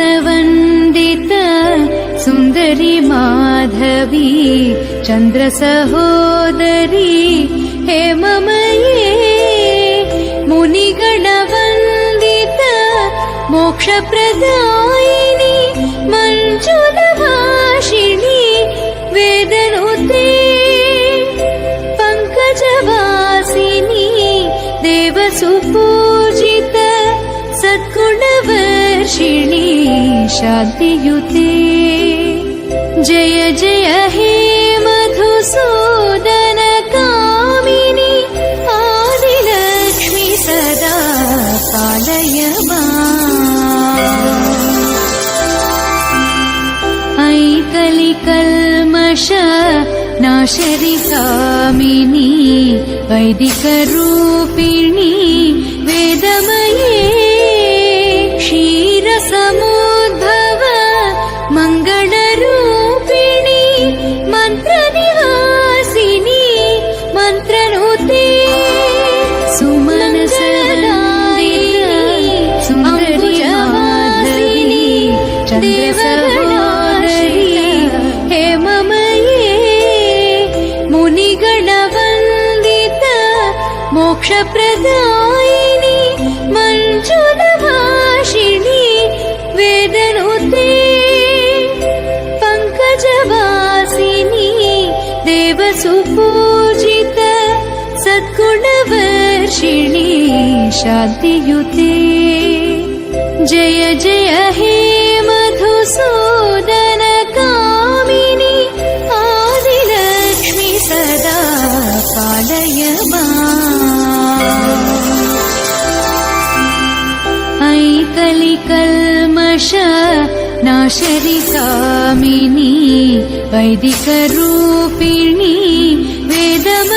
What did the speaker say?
सुमनसवन्दित सुन्दरि माधवी चन्द्रसहोदरी हे ममये मुनिगणवन्दित मोक्षप्रदायिनि मञ्जुलभाषिणि वेदनुते पङ्कजवासिनी देवसुपूजित शान्तियुते जय जय हे मधुसूदन कामिनि आदिलक्ष्मि सदा पालय ऐकलिकल्मष नाशरिकामिनी वैदिकरूपिणी मोक्षप्रदायिनि मञ्जुलभाषिणि पङ्कजवासिनी देवसुपूजित सद्गुणवर्षिणि शान्तियुते। जय जय हे मधुसूदन कामिनि आदिलक्ष्मि सदा पालय ऐकलिकल्मष नाशरिकामिनी वैदिकरूपिणी वेदम